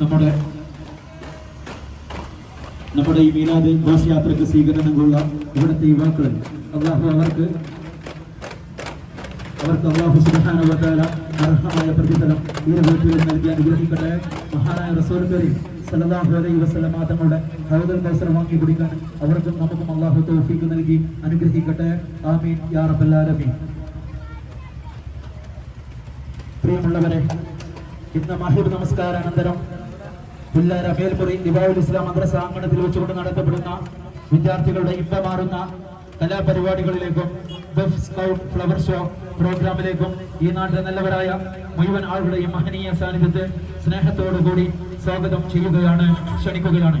നമ്മുടെ നമ്മുടെ ഈ മീനാദ് ഘോഷയാത്രയ്ക്ക് സ്വീകരണങ്ങളുള്ള ഇവിടുത്തെ യുവാക്കൾ അള്ളാഹു അവർക്ക് അവർക്ക് അള്ളാഹു സുബാനുവത്താല അർഹമായ പ്രതിഫലം ഈ വീട്ടിൽ നൽകി അനുഗ്രഹിക്കട്ടെ. മഹാനായ റസൂൽ കരീം സല്ലല്ലാഹു അലൈഹി വസല്ലമ തങ്ങളുടെ ഹൗദൽ മത്സരം വാങ്ങി കുടിക്കാൻ അവർക്കും നമുക്കും അള്ളാഹു തൗഫീക്ക് നൽകി അനുഗ്രഹിക്കട്ടെ. ആമീൻ. യാ പ്രിയമുള്ളവരെ ഇന്ന് മഹിബ് നമസ്കാരാനന്തരം പുല്ലാര മേൽമുറി ദിവാവുൽ ഇസ്ലാം മദ്രസ അങ്കണത്തിൽ വെച്ചുകൊണ്ട് നടത്തപ്പെടുന്ന വിദ്യാർത്ഥികളുടെ ഇമ്പമാറുന്ന കലാപരിപാടികളിലേക്കും ബെഫ് സ്കൗട്ട് ഫ്ലവർ ഷോ പ്രോഗ്രാമിലേക്കും ഈ നാട്ടിലെ നല്ലവരായ മുഴുവൻ ആളുകളുടെയും മഹനീയ സാന്നിധ്യത്തെ സ്നേഹത്തോടുകൂടി സ്വാഗതം ചെയ്യുകയാണ് ക്ഷണിക്കുകയാണ്.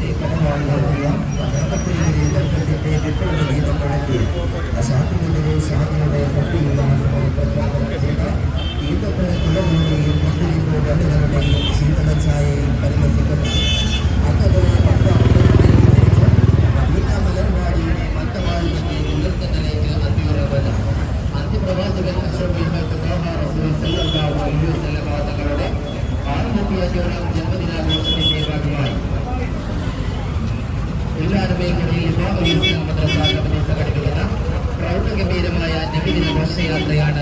തങ്ങളുടെ ആത്മഹത്യാചോളം ജന്മദിനാഘോഷത്തിന്റെ ഭാഗമായി എല്ലാവരുമേഖലയിൽ മദ്രസാകമനെ സംഘടിപ്പിക്കുന്ന പ്രൗഢഗംഭീരമായ നബിദിന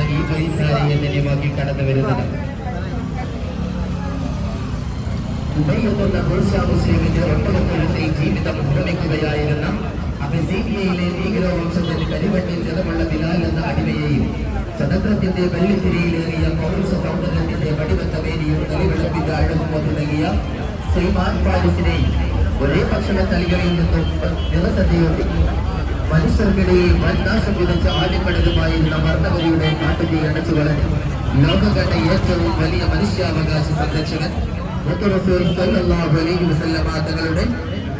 ഈ വൈദ്യാലയെ ധന്യമാക്കി കടന്നു വരുന്നത് ഉബൈയെന്ന ബുർഷാ മുസ്ലിമിന്റെ ഒട്ടകക്കൊല്ലത്തെ ജീവിതം ഭ്രമിക്കുകയായിരുന്ന അബസീനിയയിലെ ഭീകര വംശത്തിൽ കരിവണ്ടിൽ നിറമുള്ള ബിലാൽ എന്ന അടിമയെയും ചതത്രത്തിന്റെ വെള്ളിത്തിരിയിലേറിയ പൗരുഷ സൗന്ദര്യത്തിന്റെ വടിവത്തമേനിയും നെലിവിളപ്പിന്റെ അഴകുമോ തുടങ്ങിയ സൈമാൻ ഫാരിസിനെയും ഒരേ ഭക്ഷണ തലികളിൽ നിന്നും നിറസദ്യയോടെ മനുഷ്യർക്കിടയിൽ വൻനാശം വിതച്ച ആദ്യക്കടലുമായിരുന്ന വർണവരിയുടെ കാട്ടുതീ അടച്ചു വളർന്നു ലോകം കണ്ട ഏറ്റവും വലിയ മനുഷ്യാവകാശ സംരക്ഷകൻ തങ്ങളുടെ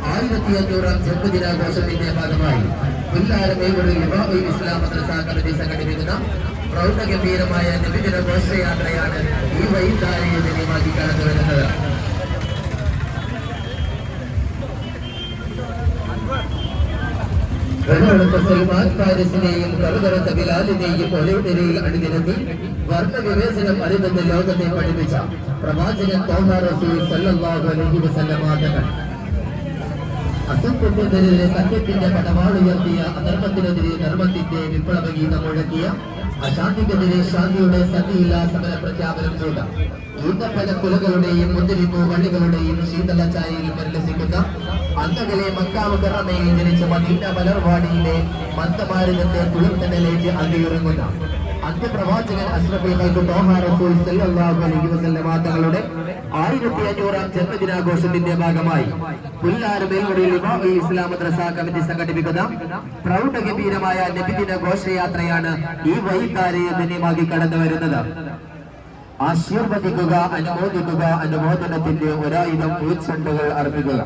ആയിരത്തി അഞ്ഞൂറാം ജന്മദിനാഘോഷത്തിന്റെ ഭാഗമായി പുല്ലാരമേവൂർ ഇസ്ലാം മദ്രസ കമ്മിറ്റി സംഘടിപ്പിക്കുന്ന പ്രൗഢഗംഭീരമായ നബിദിന ഘോഷയാത്രയാണ് ഈ വൈദ്യാലയ ധന്യമാക്കി കടന്നു വരുന്നത്. വെള്ളമെടുത്ത സൽമാൻ ബിലാലിനെയും ഒലയുടരയിൽ അണിനിരത്തി വർണവിവേചനം അരുതെന്ന് ലോകത്തെ പഠിപ്പിച്ച പ്രവാചകൻ തോമ സല്ലല്ലാഹു അലൈഹി വസല്ലം സത്യത്തിന്റെ പടവാളുയർത്തിയ അധർമ്മത്തിനെതിരെ ധർമ്മത്തിന്റെ വിപ്ലവ ഗീതം മുഴക്കിയ അശാന്തിക്കെതിരെ ശാന്തിയുടെ സതിയില്ലാ സമര പ്രഖ്യാപനം ചെയ്ത ഈന്തപ്പന കുലകളുടെയും മുന്തിരിപ്പൂ വള്ളികളുടെയും ശീതള ചായയിൽ പരിലസിക്കുന്ന അന്തകലെ മക്കാവുകറമയിൽ ജനിച്ച മദീന മലർവാടിയിലെ മന്ദമാരുതത്തെ കുളിർത്തനിലേക്ക് അന്തിയുറങ്ങുന്ന. അന്ത്യപ്രവാചകൻ ത്വാഹ റസൂൽ സല്ലല്ലാഹു അലൈഹി വസല്ലമ തങ്ങളുടെ ആയിരത്തി അഞ്ഞൂറാം ജന്മദിനാഘോഷത്തിന്റെ ഭാഗമായി പുല്ലാറ് മേൽമുടിയിൽ ഇമാമുൽ ഇസ്ലാം മദ്രസ കമ്മിറ്റി സംഘടിപ്പിക്കുന്ന പ്രൗഢഗംഭീരമായ നബിദിന ഘോഷയാത്രയാണ് ഈ വൈകാരിയെ ധന്യമാക്കി കടന്നു വരുന്നത്. ആശീർവദിക്കുക അനുമോദിക്കുക അനുമോദനത്തിന്റെ ഒരായിരം പൂച്ചെണ്ടുകൾ അർപ്പിക്കുക.